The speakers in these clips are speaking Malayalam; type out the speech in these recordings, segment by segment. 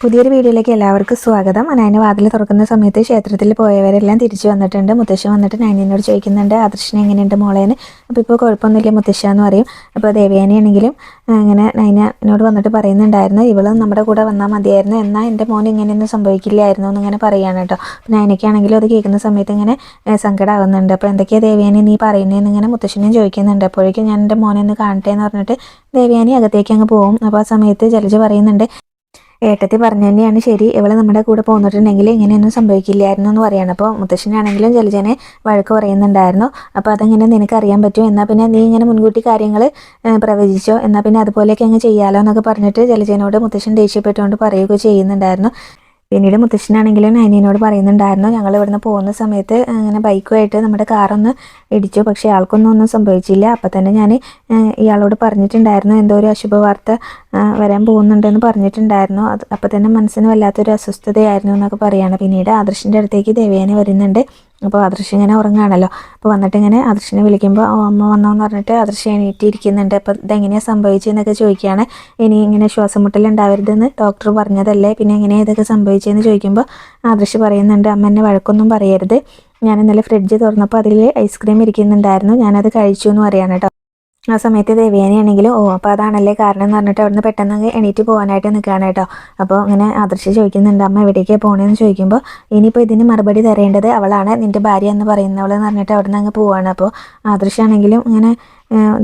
പുതിയൊരു വീഡിയോയിലേക്ക് എല്ലാവർക്കും സ്വാഗതം. അനായന വാതിൽ തുറക്കുന്ന സമയത്ത് ക്ഷേത്രത്തിൽ പോയവരെല്ലാം തിരിച്ചു വന്നിട്ടുണ്ട്. മുത്തശ്ശൻ വന്നിട്ട് നയനിനോട് ചോദിക്കുന്നുണ്ട് ആദർശന എങ്ങനെയുണ്ട് മോളേന്ന്? അപ്പോൾ ഇപ്പോൾ കുഴപ്പമൊന്നുമില്ല മുത്തശ്ശ എന്ന് പറയും. അപ്പോൾ ദേവയാനിയാണെങ്കിലും അങ്ങനെ നയനോട് വന്നിട്ട് പറയുന്നുണ്ടായിരുന്നു ഇവളും നമ്മുടെ കൂടെ വന്നാൽ മതിയായിരുന്നു. എന്നാൽ എന്റെ മോൻ ഇങ്ങനെയൊന്നും സംഭവിക്കില്ലായിരുന്നു എന്നിങ്ങനെ പറയുകയാണ് കേട്ടോ. അപ്പോൾ നയനയ്ക്കാണെങ്കിലും അത് കേൾക്കുന്ന സമയത്ത് ഇങ്ങനെ സങ്കടമാകുന്നുണ്ട് അപ്പോൾ എന്തൊക്കെയാണ് ദേവയാനി നീ പറയുന്നതെന്ന് ഇങ്ങനെ മുത്തശ്ശനും ചോദിക്കുന്നുണ്ട്. അപ്പോഴേക്കും ഞാൻ എന്റെ മോനെ ഒന്ന് കാണട്ടെ എന്ന് പറഞ്ഞിട്ട് ദേവയാനി അകത്തേക്ക് അങ്ങ് പോകും. അപ്പോൾ ആ സമയത്ത് ജലജ പറയുന്നുണ്ട് ഏട്ടത്തി പറഞ്ഞു തന്നെയാണ്. ശരി ഇവൾ നമ്മുടെ കൂടെ പോന്നിട്ടുണ്ടെങ്കിൽ ഇങ്ങനെയൊന്നും സംഭവിക്കില്ലായിരുന്നു എന്ന് പറയാണ്. അപ്പോൾ മുത്തശ്ശനാണെങ്കിലും ജലജനെ വഴക്ക് പറയുന്നുണ്ടായിരുന്നു. അപ്പോൾ അതെങ്ങനെ നിനക്ക് അറിയാൻ പറ്റും? എന്നാൽ പിന്നെ നീ ഇങ്ങനെ മുൻകൂട്ടി കാര്യങ്ങൾ പ്രവചിച്ചോ. എന്നാൽ പിന്നെ അതുപോലെയൊക്കെ അങ്ങ് ചെയ്യാലോ എന്നൊക്കെ പറഞ്ഞിട്ട് ജലജനോട് മുത്തശ്ശൻ ദേഷ്യപ്പെട്ടുകൊണ്ട് പറയുകയോ ചെയ്യുന്നുണ്ടായിരുന്നു. പിന്നീട് മുത്തശ്ശനാണെങ്കിലും നൈനീനോട് പറയുന്നുണ്ടായിരുന്നു ഞങ്ങൾ ഇവിടുന്ന് പോകുന്ന സമയത്ത് അങ്ങനെ ബൈക്കുമായിട്ട് നമ്മുടെ കാറൊന്ന് ഇടിച്ചു പക്ഷേ ആൾക്കൊന്നും ഒന്നും സംഭവിച്ചില്ല. അപ്പം തന്നെ ഞാൻ ഇയാളോട് പറഞ്ഞിട്ടുണ്ടായിരുന്നു എന്തോ ഒരു അശുഭ വാർത്ത വരാൻ പോകുന്നുണ്ടെന്ന് പറഞ്ഞിട്ടുണ്ടായിരുന്നു. അത് അപ്പം തന്നെ മനസ്സിന് വല്ലാത്തൊരു അസ്വസ്ഥതയായിരുന്നു എന്നൊക്കെ പറയുകയാണ് പിന്നീട് ആദർശിന്റെ അടുത്തേക്ക് ദേവയാനി വരുന്നുണ്ട്. അപ്പോൾ ആദർശ് ഇങ്ങനെ ഉറങ്ങുകയാണല്ലോ. അപ്പോൾ വന്നിട്ട് ഇങ്ങനെ ആദർശിനെ വിളിക്കുമ്പോൾ അമ്മ വന്നോന്ന് പറഞ്ഞിട്ട് ആദർശ് എണീറ്റിരിക്കുന്നുണ്ട്. അപ്പോൾ ഇതെങ്ങനെയാണ് സംഭവിച്ചതെന്നൊക്കെ ചോദിക്കുകയാണ്. ഇനി ഇങ്ങനെ ശ്വാസം മുട്ടലുണ്ടാവരുതെന്ന് ഡോക്ടർ പറഞ്ഞതല്ലേ? പിന്നെ എങ്ങനെയാണ് ഇതൊക്കെ സംഭവിച്ചതെന്ന് ചോദിക്കുമ്പോൾ ആദർശ് പറയുന്നുണ്ട് അമ്മ എന്നെ വഴക്കൊന്നും പറയരുത്. ഞാൻ ഇന്നലെ ഫ്രിഡ്ജ് തുറന്നപ്പോൾ അതിൽ ഐസ്ക്രീം ഇരിക്കുന്നുണ്ടായിരുന്നു. ഞാനത് കഴിച്ചു എന്ന് പറയാണ് ആ സമയത്ത് ദേവയാനിയാണെങ്കിലും ഓ അപ്പോൾ അതാണല്ലേ കാരണം എന്ന് പറഞ്ഞിട്ട് അവിടുന്ന് പെട്ടെന്ന് എണീറ്റ് പോകാനായിട്ട് നിൽക്കുകയാണ് കേട്ടോ. അപ്പോൾ അങ്ങനെ ആദർശ് ചോദിക്കുന്നുണ്ട് അമ്മ എവിടേക്കാണ് പോകണമെന്ന് ചോദിക്കുമ്പോൾ ഇനിയിപ്പോൾ ഇതിന് മറുപടി തരേണ്ടത് അവളാണ് നിന്റെ ഭാര്യ എന്ന് പറയുന്നവൾ എന്ന് പറഞ്ഞിട്ട് അവിടുന്ന് അങ്ങ് പോവാണ്. അപ്പോൾ ആദർശാണെങ്കിലും ഇങ്ങനെ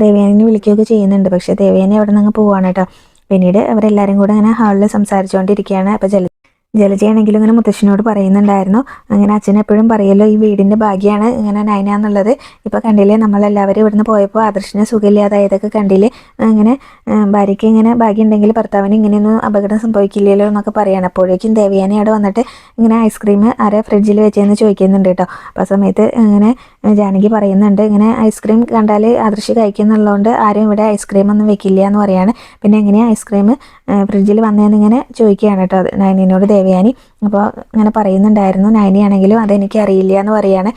ദേവയാനിനെ വിളിക്കുകയൊക്കെ ചെയ്യുന്നുണ്ട്. പക്ഷേ ദേവയാനി അവിടെ നിന്ന് അങ്ങ് പോവാണ് കേട്ടോ. പിന്നീട് അവരെല്ലാവരും കൂടെ ഇങ്ങനെ ഹാളിൽ സംസാരിച്ചുകൊണ്ടിരിക്കുകയാണ് അപ്പോൾ ജല ജലജയാണെങ്കിലും ഇങ്ങനെ മുത്തശ്ശനോട് പറയുന്നുണ്ടായിരുന്നു. അങ്ങനെ അച്ഛൻ എപ്പോഴും പറയല്ലോ ഈ വീടിന്റെ ഭാഗ്യമാണ് ഇങ്ങനെ നയന എന്നുള്ളത്. ഇപ്പോൾ കണ്ടില്ലേ നമ്മളെല്ലാവരും ഇവിടുന്ന് പോയപ്പോൾ ആദർശിനെ സുഖമില്ലാതായതൊക്കെ കണ്ടില്ലേ? അങ്ങനെ ഭാര്യയ്ക്ക് ഇങ്ങനെ ഭാഗ്യം ഉണ്ടെങ്കിൽ ഭർത്താവിന് ഇങ്ങനെയൊന്നും അപകടം സംഭവിക്കില്ലല്ലോ എന്നൊക്കെ പറയാണ്. അപ്പോഴേക്കും ദേവിയാനി അവിടെ വന്നിട്ട് ഇങ്ങനെ ഐസ്ക്രീം ആരെ ഫ്രിഡ്ജിൽ വെച്ചതെന്ന് ചോദിക്കുന്നുണ്ട് കേട്ടോ. അപ്പോൾ ആ സമയത്ത് ഇങ്ങനെ ജാനകി പറയുന്നുണ്ട് ഇങ്ങനെ ഐസ്ക്രീം കണ്ടാൽ ആദർശി കഴിക്കുന്നുള്ളതുകൊണ്ട് ആരും ഇവിടെ ഐസ്ക്രീം ഒന്നും വെക്കില്ല എന്ന് പറയാണ്. പിന്നെ എങ്ങനെയാണ് ഐസ്ക്രീം ഫ്രിഡ്ജിൽ വന്നതെന്ന് ഇങ്ങനെ ചോദിക്കുകയാണ് കേട്ടോ നൈനിനോട് ദേവയാനി. അപ്പോൾ ഇങ്ങനെ പറയുന്നുണ്ടായിരുന്നു നൈനിയാണെങ്കിലും അതെനിക്ക് അറിയില്ല എന്ന് പറയാണ്.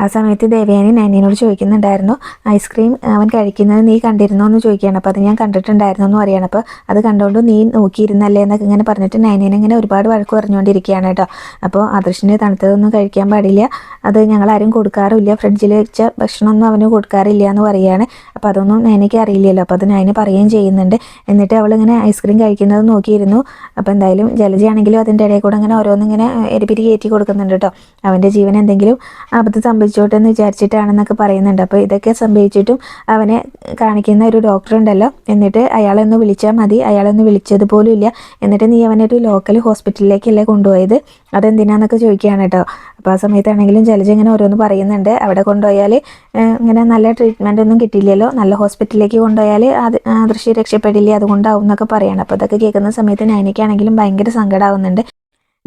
ആ സമയത്ത് ദേവയാനി നാനിയനോട് ചോദിക്കുന്നുണ്ടായിരുന്നു ഐസ്ക്രീം അവൻ കഴിക്കുന്നത് നീ കണ്ടിരുന്നോ? എന്ന് ചോദിക്കുകയാണ്. അപ്പോൾ അത് ഞാൻ കണ്ടിട്ടുണ്ടായിരുന്നു എന്ന് പറയുകയാണ്. അപ്പോൾ അത് കണ്ടുകൊണ്ട് നീ നോക്കിയിരുന്നല്ലേ എന്നൊക്കെ ഇങ്ങനെ പറഞ്ഞിട്ട് നാനിയൻ ഇങ്ങനെ ഒരുപാട് വഴക്ക് പറഞ്ഞുകൊണ്ടിരിക്കുകയാണ് കേട്ടോ. അപ്പോൾ ആദർശിന് തണുത്തതൊന്നും കഴിക്കാൻ പാടില്ല. അത് ഞങ്ങൾ ആരും കൊടുക്കാറില്ല ഫ്രിഡ്ജിൽ വെച്ച ഭക്ഷണമൊന്നും അവന് കൊടുക്കാറില്ല എന്ന് പറയുകയാണ്. അപ്പോൾ അതൊന്നും നൈനയ്ക്ക് അറിയില്ലല്ലോ. അപ്പോൾ അത് നൈന പറയുകയും ചെയ്യുന്നുണ്ട്. എന്നിട്ട് അവളിങ്ങനെ ഐസ്ക്രീം കഴിക്കുന്നത് നോക്കിയിരുന്നു. അപ്പോൾ എന്തായാലും ജലജയാണെങ്കിലും അതിന്റെ ഇടയിൽ കൂടെ ഇങ്ങനെ ഓരോന്നിങ്ങനെ എരിപിരി കയറ്റി കൊടുക്കുന്നുണ്ട് കേട്ടോ. അവന്റെ ജീവൻ എന്തെങ്കിലും അബദ്ധം സംഭവിച്ചോട്ടെ എന്ന് വിചാരിച്ചിട്ടാണെന്നൊക്കെ പറയുന്നുണ്ട്. അപ്പോൾ ഇതൊക്കെ സംഭവിച്ചിട്ടും അവനെ കാണിക്കുന്ന ഒരു ഡോക്ടർ ഉണ്ടല്ലോ. എന്നിട്ട് അയാളൊന്ന് വിളിച്ചാൽ മതി. അയാളൊന്ന് വിളിച്ചത് പോലും ഇല്ല. എന്നിട്ട് നീ അവനെ ഒരു ലോക്കൽ ഹോസ്പിറ്റലിലേക്കല്ലേ കൊണ്ടുപോയത്? അതെന്തിനാന്നൊക്കെ ചോദിക്കുകയാണ് കേട്ടോ. അപ്പോൾ ആ സമയത്താണെങ്കിലും ജലജ ഇങ്ങനെ ഓരോന്ന് പറയുന്നുണ്ട്. അവിടെ കൊണ്ടുപോയാൽ ഇങ്ങനെ നല്ല ട്രീറ്റ്മെന്റ് ഒന്നും കിട്ടില്ലല്ലോ നല്ല ഹോസ്പിറ്റലിലേക്ക് കൊണ്ടുപോയാൽ അത് ദൃശ്യം രക്ഷപ്പെടില്ലേ? അതുകൊണ്ടാവും എന്നൊക്കെ പറയണം. അപ്പോൾ അതൊക്കെ കേൾക്കുന്ന സമയത്ത് നൈനയ്ക്കാണെങ്കിലും ഭയങ്കര സങ്കടമാവുന്നുണ്ട്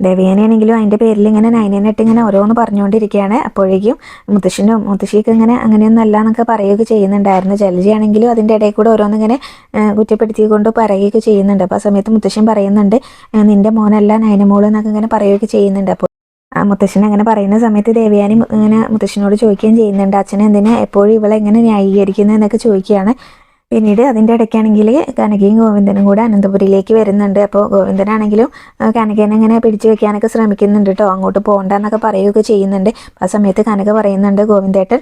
ദേവയാനിയാണെങ്കിലും അതിന്റെ പേരിൽ ഇങ്ങനെ നൈനേനായിട്ട് ഇങ്ങനെ ഓരോന്ന് പറഞ്ഞുകൊണ്ടിരിക്കുകയാണ്. അപ്പോഴേക്കും മുത്തശ്ശനും മുത്തശ്ശിക്ക് ഇങ്ങനെ അങ്ങനെയൊന്നും അല്ല എന്നൊക്കെ പറയുകയൊക്കെ ചെയ്യുന്നുണ്ടായിരുന്നു. ജലജിയാണെങ്കിലും അതിന്റെ ഇടയിൽ കൂടെ ഓരോന്നിങ്ങനെ കുറ്റപ്പെടുത്തിക്കൊണ്ട് പറയുകയൊക്കെ ചെയ്യുന്നുണ്ട്. അപ്പോൾ ആ സമയത്ത് മുത്തശ്ശൻ പറയുന്നുണ്ട് നിന്റെ മോനല്ല നൈനമോൾ എന്നൊക്കെ ഇങ്ങനെ പറയുകയൊക്കെ ചെയ്യുന്നുണ്ട്. അപ്പോൾ മുത്തശ്ശൻ അങ്ങനെ പറയുന്ന സമയത്ത് ദേവയാനി ഇങ്ങനെ മുത്തശ്ശനോട് ചോദിക്കുകയും ചെയ്യുന്നുണ്ട് അച്ഛനെ എന്തിനാ എപ്പോഴും ഇവളെ എങ്ങനെ ന്യായീകരിക്കുന്നത് എന്നൊക്കെ ചോദിക്കുകയാണ്. പിന്നീട് അതിന്റെ ഇടയ്ക്കാണെങ്കിൽ കനകയും ഗോവിന്ദനും കൂടെ അനന്തപുരിയിലേക്ക് വരുന്നുണ്ട്. അപ്പോൾ ഗോവിന്ദനാണെങ്കിലും കനകേനെ ഇങ്ങനെ പിടിച്ചു വെക്കാനൊക്കെ ശ്രമിക്കുന്നുണ്ട് കേട്ടോ അങ്ങോട്ട് പോകണ്ട എന്നൊക്കെ പറയുകയൊക്കെ ചെയ്യുന്നുണ്ട്. ആ സമയത്ത് കനക പറയുന്നുണ്ട് ഗോവിന്ദേട്ടൻ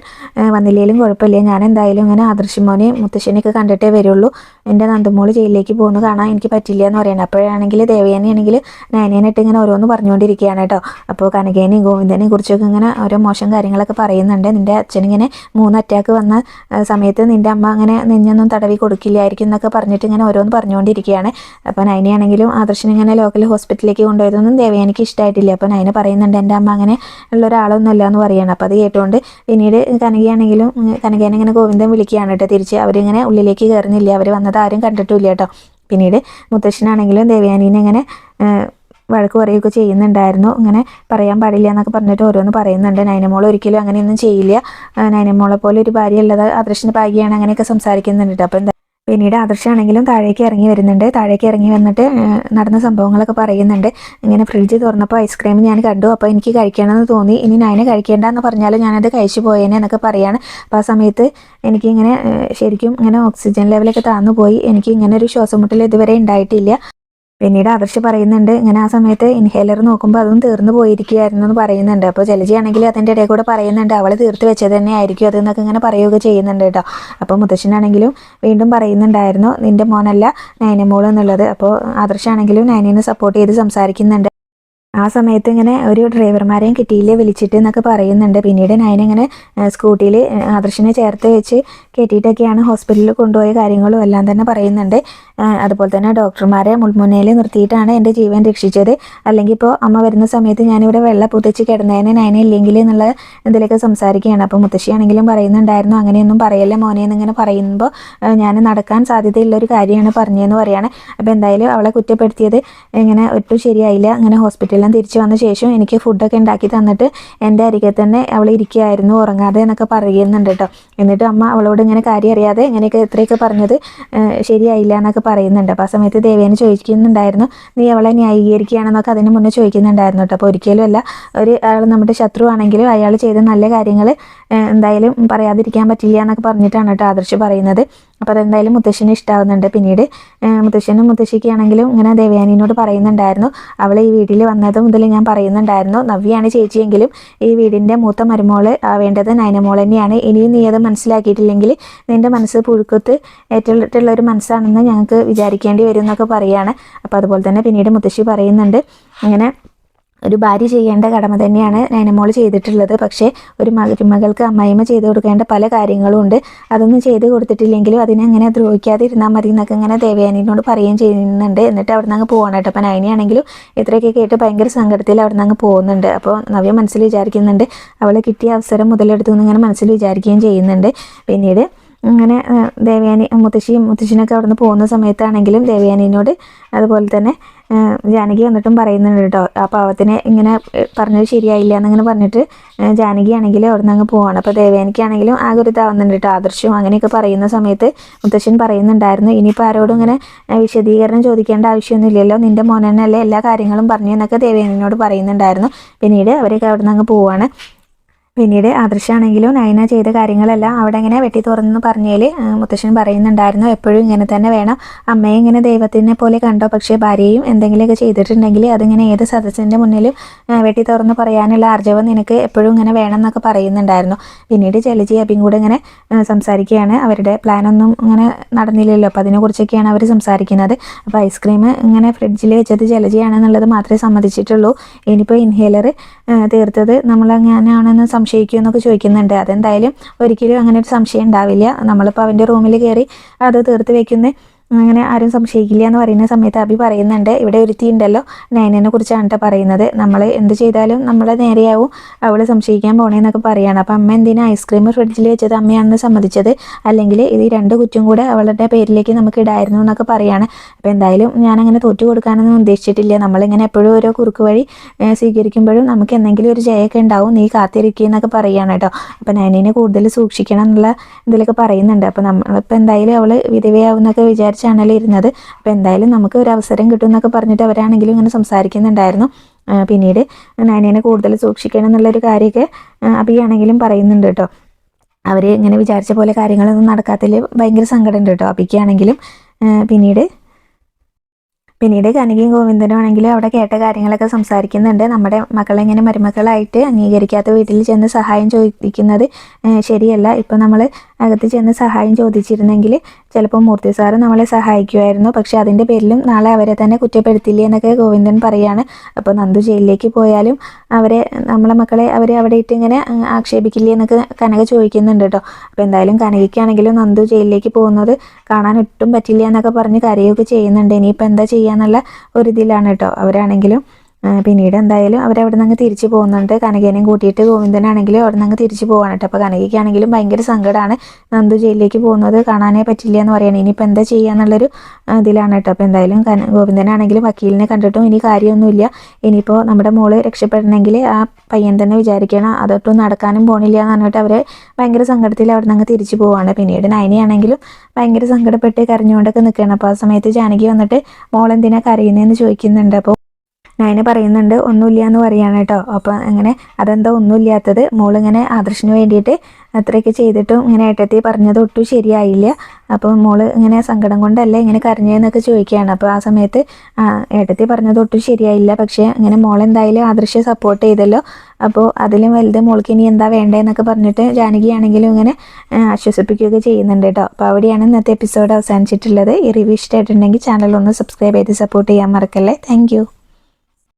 വന്നില്ലെങ്കിലും കുഴപ്പമില്ല. ഞാൻ എന്തായാലും ഇങ്ങനെ ആദർശമോനെ മുത്തശ്ശനെയൊക്കെ കണ്ടിട്ടേ വരുള്ളൂ. എന്റെ നന്ദമോൾ ജയിലിലേക്ക് പോകുന്നു. കാണാൻ എനിക്ക് പറ്റില്ല എന്ന് പറയുന്നത് അപ്പോഴാണെങ്കിൽ ദേവേനെയാണെങ്കിൽ നയനേനായിട്ട് ഇങ്ങനെ ഓരോന്ന് പറഞ്ഞുകൊണ്ടിരിക്കുകയാണ് കേട്ടോ അപ്പോൾ കനകേനെയും ഗോവിന്ദനെയും കുറിച്ചൊക്കെ ഇങ്ങനെ ഓരോ മോശം കാര്യങ്ങളൊക്കെ പറയുന്നുണ്ട്. നിന്റെ അച്ഛനിങ്ങനെ മൂന്ന് അറ്റാക്ക് വന്ന സമയത്ത് നിന്റെ അമ്മ അങ്ങനെ നെഞ്ഞൊന്നും തടവി കൊടുക്കില്ലായിരിക്കും എന്നൊക്കെ പറഞ്ഞിട്ട് ഇങ്ങനെ ഓരോന്ന് പറഞ്ഞുകൊണ്ടിരിക്കുകയാണ്. അപ്പോൾ നൈനയാണെങ്കിലും ആദർശിനെ ഇങ്ങനെ ലോക്കൽ ഹോസ്പിറ്റലിലേക്ക് കൊണ്ടുപോയതൊന്നും ദേവയാനിക്ക് ഇഷ്ടമായിട്ടില്ല അപ്പോൾ നൈന പറയുന്നുണ്ട് എന്റെ അമ്മ അങ്ങനെ ഉള്ള ഒരാളൊന്നുമല്ല എന്ന് പറയുകയാണ്. അപ്പോൾ അത് കേട്ടുകൊണ്ട് പിന്നീട് കനകയാണെങ്കിലും കനകേനെ ഇങ്ങനെ ഗോവിന്ദൻ വിളിക്കുകയാണ് കേട്ടോ തിരിച്ച്. അവരിങ്ങനെ ഉള്ളിലേക്ക് കയറുന്നില്ല. അവർ വന്നത് ആരും കണ്ടിട്ടില്ല കേട്ടോ. പിന്നീട് മുത്തശ്ശനാണെങ്കിലും ദേവയാനീനെ ഇങ്ങനെ വഴക്ക് പറയുകയൊക്കെ ചെയ്യുന്നുണ്ടായിരുന്നു. ഇങ്ങനെ പറയാൻ പാടില്ല എന്നൊക്കെ പറഞ്ഞിട്ട് ഓരോന്ന് പറയുന്നുണ്ട്. നൈനമോൾ ഒരിക്കലും അങ്ങനെയൊന്നും ചെയ്യില്ല. നൈനമോളെ പോലെ ഒരു ഭാര്യ ഉള്ളത് ആദർശിന്റെ ഭാഗ്യമാണ് അങ്ങനെയൊക്കെ സംസാരിക്കുന്നുണ്ട് അപ്പോൾ എന്താ പിന്നീട് ആദർശാണെങ്കിലും താഴേക്ക് ഇറങ്ങി വരുന്നുണ്ട്. താഴേക്ക് ഇറങ്ങി വന്നിട്ട് നടന്ന സംഭവങ്ങളൊക്കെ പറയുന്നുണ്ട്. ഇങ്ങനെ ഫ്രിഡ്ജ് തുറന്നപ്പോൾ ഐസ്ക്രീം ഞാൻ കണ്ടു. അപ്പോൾ എനിക്ക് കഴിക്കണമെന്ന് തോന്നി. ഇനി നയനെ കഴിക്കേണ്ടെന്ന് പറഞ്ഞാലും ഞാനത് കഴിച്ചു പോയേനെ എന്നൊക്കെ പറയാണ്. അപ്പോൾ ആ സമയത്ത് എനിക്കിങ്ങനെ ശരിക്കും ഇങ്ങനെ ഓക്സിജൻ ലെവലൊക്കെ താന്നു പോയി. എനിക്ക് ഇങ്ങനെ ഒരു ശ്വാസം മുട്ടൽ ഇതുവരെ ഉണ്ടായിട്ടില്ല. പിന്നീട് ആദർശ് പറയുന്നുണ്ട് ഇങ്ങനെ ആ സമയത്ത് ഇൻഹേലർ നോക്കുമ്പോൾ അതും തീർന്നു പോയിരിക്കുകയായിരുന്നു എന്ന് പറയുന്നുണ്ട്. അപ്പോൾ ജലജി ആണെങ്കിൽ അതിന്റെ ഇടയിൽ കൂടെ പറയുന്നുണ്ട് അവൾ തീർത്ത് വെച്ചത് തന്നെ ആയിരിക്കും അതെന്നൊക്കെ ഇങ്ങനെ പറയുകയൊക്കെ ചെയ്യുന്നുണ്ട് കേട്ടോ. അപ്പോൾ മുത്തശ്ശനാണെങ്കിലും വീണ്ടും പറയുന്നുണ്ടായിരുന്നു നിന്റെ മോനല്ല നൈനമോൾ എന്നുള്ളത്. അപ്പോൾ ആദർശാണെങ്കിലും നൈനിനെ സപ്പോർട്ട് ചെയ്ത് സംസാരിക്കുന്നുണ്ട്. ആ സമയത്ത് ഇങ്ങനെ ഒരു ഡ്രൈവർമാരെയും കിട്ടിയില്ലേ വിളിച്ചിട്ട് എന്നൊക്കെ പറയുന്നുണ്ട്. പിന്നീട് നയൻ ഇങ്ങനെ സ്കൂട്ടിയിൽ ആദർശിനെ ചേർത്ത് വെച്ച് കയറ്റിയിട്ടൊക്കെയാണ് ഹോസ്പിറ്റലിൽ കൊണ്ടുപോയ കാര്യങ്ങളും എല്ലാം തന്നെ പറയുന്നുണ്ട്. അതുപോലെ തന്നെ ഡോക്ടർമാരെ മുൾമുനയിൽ നിർത്തിയിട്ടാണ് എന്റെ ജീവൻ രക്ഷിച്ചത്. അല്ലെങ്കിൽ ഇപ്പോൾ അമ്മ വരുന്ന സമയത്ത് ഞാനിവിടെ വെള്ള പുതച്ച് കിടന്നതിന് നയന ഇല്ലെങ്കിൽ എന്നുള്ള ഇതിലൊക്കെ സംസാരിക്കുകയാണ്. അപ്പോൾ മുത്തശ്ശിയാണെങ്കിലും പറയുന്നുണ്ടായിരുന്നു അങ്ങനെയൊന്നും പറയല്ല മോനെ എന്നിങ്ങനെ പറയുമ്പോൾ ഞാൻ നടക്കാൻ സാധ്യതയുള്ള ഒരു കാര്യമാണ് പറഞ്ഞതെന്ന് പറയുകയാണ് അപ്പോൾ എന്തായാലും അവളെ കുറ്റപ്പെടുത്തിയത് ഇങ്ങനെ ഒട്ടും ശരിയായില്ല. അങ്ങനെ ഹോസ്പിറ്റലിൽ തിരിച്ചു വന്ന ശേഷം എനിക്ക് ഫുഡൊക്കെ ഉണ്ടാക്കി തന്നിട്ട് എന്റെ അരികെ തന്നെ അവൾ ഇരിക്കുകയായിരുന്നു ഉറങ്ങാതെ എന്നൊക്കെ പറയുന്നുണ്ട് കേട്ടോ. എന്നിട്ട് അമ്മ അവളോട് ഇങ്ങനെ കാര്യം അറിയാതെ ഇങ്ങനെയൊക്കെ ഇത്രയൊക്കെ പറഞ്ഞത് ശരിയായില്ല എന്നൊക്കെ പറയുന്നുണ്ട്. അപ്പോൾ ആ സമയത്ത് ദേവേനെ ചോദിക്കുന്നുണ്ടായിരുന്നു നീ അവളെ ന്യായീകരിക്കുകയാണെന്നൊക്കെ അതിന് മുന്നേ ചോദിക്കുന്നുണ്ടായിരുന്നു കേട്ടോ. അപ്പോൾ ഒരിക്കലും അല്ല ഒരു ആൾ നമ്മുടെ ശത്രു ആണെങ്കിലും അയാൾ ചെയ്ത നല്ല കാര്യങ്ങൾ എന്തായാലും പറയാതിരിക്കാൻ പറ്റില്ല എന്നൊക്കെ പറഞ്ഞിട്ടാണ് കേട്ടോ ആദർശ് പറയുന്നത്. അപ്പോൾ അതെന്തായാലും മുത്തശ്ശിന് ഇഷ്ടമാവുന്നുണ്ട് പിന്നീട് മുത്തശ്ശനും മുത്തശ്ശിക്കാണെങ്കിലും ഇങ്ങനെ ദേവയാനിനോട് പറയുന്നുണ്ടായിരുന്നു. അവൾ ഈ വീട്ടിൽ വന്നത് മുതൽ ഞാൻ പറയുന്നുണ്ടായിരുന്നു. നവ്യാണ് ചേച്ചിയെങ്കിലും ഈ വീടിന്റെ മൂത്ത മരുമോൾ വേണ്ടത് നയനമോൾ തന്നെയാണ്. ഇനിയും നീ അത് മനസ്സിലാക്കിയിട്ടില്ലെങ്കിൽ നിന്റെ മനസ്സ് പുഴുക്കത്ത് ഏറ്റുള്ള ഒരു മനസ്സാണെന്ന് ഞങ്ങൾക്ക് വിചാരിക്കേണ്ടി വരും എന്നൊക്കെ പറയുകയാണ് അപ്പോൾ അതുപോലെ തന്നെ പിന്നീട് മുത്തശ്ശി പറയുന്നുണ്ട്. അങ്ങനെ ഒരു ഭാര്യ ചെയ്യേണ്ട കടമ തന്നെയാണ് നൈനമോൾ ചെയ്തിട്ടുള്ളത്. പക്ഷേ ഒരു മകൾക്ക് അമ്മായിമ്മ ചെയ്തു കൊടുക്കേണ്ട പല കാര്യങ്ങളും ഉണ്ട്. അതൊന്നും ചെയ്ത് കൊടുത്തിട്ടില്ലെങ്കിലും അതിനെ അങ്ങനെ ദ്രോഹിക്കാതിരുന്നാൽ മതി എന്നൊക്കെ ഇങ്ങനെ ദേവയാനിനോട് പറയുകയും ചെയ്യുന്നുണ്ട്. എന്നിട്ട് അവിടെ നിന്ന് അങ്ങ് പോകണം കേട്ടോ. അപ്പം നൈനയാണെങ്കിലും ഇത്രയൊക്കെ കേട്ട് ഭയങ്കര സങ്കടത്തിൽ അവിടെ നിന്ന് അങ്ങ് പോകുന്നുണ്ട്. അപ്പോൾ നവ്യ മനസ്സിൽ വിചാരിക്കുന്നുണ്ട് അവളെ കിട്ടിയ അവസരം മുതലെടുത്തു എന്നിങ്ങനെ മനസ്സിൽ വിചാരിക്കുകയും ചെയ്യുന്നുണ്ട്. പിന്നീട് അങ്ങനെ ദേവയാനി മുത്തശ്ശിയും മുത്തശ്ശിനൊക്കെ അവിടെ നിന്ന് പോകുന്ന സമയത്താണെങ്കിലും ദേവയാനിനോട് അതുപോലെ തന്നെ ജാനകി വന്നിട്ടും പറയുന്നുണ്ട് കേട്ടോ. ആ പാവത്തിനെ ഇങ്ങനെ പറഞ്ഞത് ശരിയായില്ല എന്നിങ്ങനെ പറഞ്ഞിട്ട് ജാനകി ആണെങ്കിൽ അവിടെ നിന്ന് അങ്ങ് പോവാണ്. അപ്പോൾ ദേവയാനിക്കാണെങ്കിലും ആകെ ഒരു ഇതാവുന്നുണ്ട് കേട്ടോ ആദർശവും അങ്ങനെയൊക്കെ പറയുന്ന സമയത്ത് മുത്തശ്ശൻ പറയുന്നുണ്ടായിരുന്നു ഇനിയിപ്പോൾ ആരോടും ഇങ്ങനെ വിശദീകരണം ചോദിക്കേണ്ട ആവശ്യമൊന്നുമില്ലല്ലോ നിന്റെ മോനെന്നല്ലേ എല്ലാ കാര്യങ്ങളും പറഞ്ഞു എന്നൊക്കെ ദേവയാനിനോട് പറയുന്നുണ്ടായിരുന്നു. പിന്നീട് അവരൊക്കെ അവിടെ നിന്ന് അങ്ങ് പോവാണ്. പിന്നീട് ആദർശാണെങ്കിലും നയന ചെയ്ത കാര്യങ്ങളെല്ലാം അവിടെ ഇങ്ങനെ വെട്ടി തുറന്നു പറഞ്ഞതിൽ മുത്തശ്ശൻ പറയുന്നുണ്ടായിരുന്നു എപ്പോഴും ഇങ്ങനെ തന്നെ വേണം. അമ്മയെ ഇങ്ങനെ ദൈവത്തിനെ പോലെ കണ്ടോ? പക്ഷേ ഭാര്യയും എന്തെങ്കിലുമൊക്കെ ചെയ്തിട്ടുണ്ടെങ്കിൽ അതിങ്ങനെ ഏത് സദസ്സിന്റെ മുന്നിലും വെട്ടി തുറന്ന് പറയാനുള്ള ആർജവം നിനക്ക് എപ്പോഴും ഇങ്ങനെ വേണം എന്നൊക്കെ പറയുന്നുണ്ടായിരുന്നു. പിന്നീട് ജലജി അബിയും കൂടെ ഇങ്ങനെ സംസാരിക്കുകയാണ്. അവരുടെ പ്ലാനൊന്നും ഇങ്ങനെ നടന്നില്ലല്ലോ. അപ്പോൾ അതിനെക്കുറിച്ചൊക്കെയാണ് അവർ സംസാരിക്കുന്നത്. അപ്പോൾ ഐസ്ക്രീം ഇങ്ങനെ ഫ്രിഡ്ജിൽ വെച്ചത് ജലജിയാണെന്നുള്ളത് മാത്രമേ സമ്മതിച്ചിട്ടുള്ളൂ. ഇനിയിപ്പോൾ ഇൻഹേലർ തീർത്തത് നമ്മളെങ്ങനെയാണെന്ന് സംശയം സംശയിക്കുമെന്നൊക്കെ ചോദിക്കുന്നുണ്ട്. അതെന്തായാലും ഒരിക്കലും അങ്ങനെ ഒരു സംശയം ഉണ്ടാവില്ല. നമ്മളിപ്പോൾ അവന്റെ റൂമിൽ കയറി അത് തീർത്ത് വെക്കുന്ന അങ്ങനെ ആരും സംശയിക്കില്ല എന്ന് പറയുന്ന സമയത്ത് അഭി പറയുന്നുണ്ട് ഇവിടെ ഒരുത്തി ഉണ്ടല്ലോ നയനനെ കുറിച്ചാണ് കേട്ടോ പറയുന്നത്. നമ്മൾ എന്ത് ചെയ്താലും നമ്മളെ നേരെയാവും അവൾ സംശയിക്കാൻ പോണേന്നൊക്കെ പറയുകയാണ് അപ്പം അമ്മ എന്തിനാ ഐസ്ക്രീം ഫ്രിഡ്ജിൽ വെച്ചത്? അമ്മയാണെന്ന് സമ്മതിച്ചത്. അല്ലെങ്കിൽ ഇത് രണ്ട് കുറ്റും കൂടെ അവളുടെ പേരിലേക്ക് നമുക്ക് ഇടായിരുന്നു എന്നൊക്കെ പറയാണ്. അപ്പോൾ എന്തായാലും ഞാനങ്ങനെ തോറ്റു കൊടുക്കാനൊന്നും ഉദ്ദേശിച്ചിട്ടില്ല. നമ്മളിങ്ങനെ എപ്പോഴും ഓരോ കുറുക്ക് വഴി സ്വീകരിക്കുമ്പോഴും നമുക്ക് എന്തെങ്കിലും ഒരു ജയൊക്കെ ഉണ്ടാവും. നീ കാത്തിരിക്കുക എന്നൊക്കെ പറയുകയാണ് കേട്ടോ അപ്പം നയനെ കൂടുതൽ സൂക്ഷിക്കണം എന്നുള്ള ഇതിലൊക്കെ പറയുന്നുണ്ട്. അപ്പോൾ നമ്മളിപ്പോൾ എന്തായാലും അവൾ വിധവയാവുന്നൊക്കെ വിചാരിച്ചു ചാനലിൽ ഇരുന്നത്. അപ്പോൾ എന്തായാലും നമുക്ക് ഒരു അവസരം കിട്ടും എന്നൊക്കെ പറഞ്ഞിട്ട് അവരാണെങ്കിലും ഇങ്ങനെ സംസാരിക്കുന്നുണ്ടായിരുന്നു. പിന്നീട് നാനിനെ കൂടുതൽ സൂക്ഷിക്കണം എന്നുള്ളൊരു കാര്യമൊക്കെ അബിയാണെങ്കിലും പറയുന്നുണ്ട് കേട്ടോ. അവർ ഇങ്ങനെ വിചാരിച്ച പോലെ കാര്യങ്ങളൊന്നും നടക്കാത്തതിൽ ഭയങ്കര സങ്കടമുണ്ട് കേട്ടോ അബിക്കാണെങ്കിലും. പിന്നീട് പിന്നീട് കനകയും ഗോവിന്ദനും ആണെങ്കിലും അവിടെ കേട്ട കാര്യങ്ങളൊക്കെ സംസാരിക്കുന്നുണ്ട്. നമ്മുടെ മക്കളെ ഇങ്ങനെ മരുമക്കളായിട്ട് അംഗീകരിക്കാത്ത വീട്ടിൽ ചെന്ന് സഹായം ചോദിക്കുന്നത് ശരിയല്ല. ഇപ്പം നമ്മൾ അകത്ത് ചെന്ന് സഹായം ചോദിച്ചിരുന്നെങ്കിൽ ചിലപ്പോൾ മൂർത്തി സാറ് നമ്മളെ സഹായിക്കുമായിരുന്നു. പക്ഷേ അതിന്റെ പേരിലും നാളെ അവരെ തന്നെ കുറ്റപ്പെടുത്തില്ലേ എന്നൊക്കെ ഗോവിന്ദൻ പറയാണ്. അപ്പോൾ നന്ദു ജയിലിലേക്ക് പോയാലും അവരെ നമ്മളെ മക്കളെ അവരെ അവിടെ ഇട്ട് ഇങ്ങനെ ആക്ഷേപിക്കില്ലേ എന്നൊക്കെ കനക ചോദിക്കുന്നുണ്ട് കേട്ടോ. അപ്പോൾ എന്തായാലും കനകയ്ക്കാണെങ്കിലും നന്ദു ജയിലിലേക്ക് പോകുന്നത് കാണാൻ ഒട്ടും പറ്റില്ല എന്നൊക്കെ പറഞ്ഞ് കരയൊക്കെ ചെയ്യുന്നുണ്ട്. ഇനിയിപ്പോൾ എന്താ ചെയ്യാന്നുള്ള ഒരു ഇതിലാണ് കേട്ടോ അവരാണെങ്കിലും. പിന്നീട് എന്തായാലും അവർ അവിടെ നിന്ന് തിരിച്ചു പോകുന്നുണ്ട്. കനകേനെയും കൂട്ടിയിട്ട് ഗോവിന്ദനാണെങ്കിലും അവിടെ നിന്ന് തിരിച്ചു പോകാണ് കേട്ടോ. അപ്പോൾ കനകയ്ക്കാണെങ്കിലും ഭയങ്കര സങ്കടമാണ് നന്ദു ജയിലിലേക്ക് പോകുന്നത് കാണാനേ പറ്റില്ല എന്ന് പറയുന്നത് ഇനിയിപ്പോൾ എന്താ ചെയ്യാന്നുള്ളൊരു ഇതിലാണ് കേട്ടോ. അപ്പോൾ എന്തായാലും ഗോവിന്ദനാണെങ്കിലും വക്കീലിനെ കണ്ടിട്ടും ഇനി കാര്യമൊന്നുമില്ല. ഇനിയിപ്പോൾ നമ്മുടെ മോൾ രക്ഷപ്പെടണമെങ്കിൽ ആ പയ്യൻ തന്നെ വിചാരിക്കണം. അതൊട്ടും നടക്കാനും പോണില്ല എന്ന് പറഞ്ഞിട്ട് അവർ ഭയങ്കര സങ്കടത്തിൽ അവിടെ നിന്ന് തിരിച്ചു പോവാണ്. പിന്നീട് നയനിയാണെങ്കിലും ഭയങ്കര സങ്കടപ്പെട്ട് കരഞ്ഞുകൊണ്ടൊക്കെ നിൽക്കുകയാണ്. അപ്പോൾ ആ സമയത്ത് ജാനകി വന്നിട്ട് മോൾ എന്തിനാ കരയുന്നതെന്ന് ചോദിക്കുന്നുണ്ട്. അപ്പോൾ നയന പറയുന്നുണ്ട് ഒന്നുമില്ല എന്ന് പറയാണ് കേട്ടോ. അപ്പം അങ്ങനെ അതെന്താ ഒന്നുമില്ലാത്തത്. മോളിങ്ങനെ ആദർശിന് വേണ്ടിയിട്ട് അത്രയൊക്കെ ചെയ്തിട്ടും ഇങ്ങനെ ഏട്ടത്തി പറഞ്ഞത് ഒട്ടും ശരിയായില്ല. അപ്പോൾ മോൾ ഇങ്ങനെ സങ്കടം കൊണ്ടല്ല ഇങ്ങനെ കരഞ്ഞതെന്നൊക്കെ ചോദിക്കുകയാണ്. അപ്പോൾ ആ സമയത്ത് ഏട്ടത്തി പറഞ്ഞത് ഒട്ടും ശരിയായില്ല. പക്ഷേ ഇങ്ങനെ മോളെന്തായാലും ആദർശം സപ്പോർട്ട് ചെയ്തല്ലോ. അപ്പോൾ അതിലും വലുത് മോൾക്ക് ഇനി എന്താ വേണ്ടതെന്നൊക്കെ പറഞ്ഞിട്ട് ജാനകിയാണെങ്കിലും ഇങ്ങനെ ആശ്വസിപ്പിക്കുകയൊക്കെ ചെയ്യുന്നുണ്ട് കേട്ടോ. അപ്പോൾ അവിടെയാണ് ഇന്നത്തെ എപ്പിസോഡ് അവസാനിച്ചിട്ടുള്ളത്. ഈ റിവ്യൂ ഇഷ്ടമായിട്ടുണ്ടെങ്കിൽ ചാനൽ ഒന്ന് സബ്സ്ക്രൈബ് ചെയ്ത് സപ്പോർട്ട് ചെയ്യാൻ മറക്കല്ലേ. താങ്ക്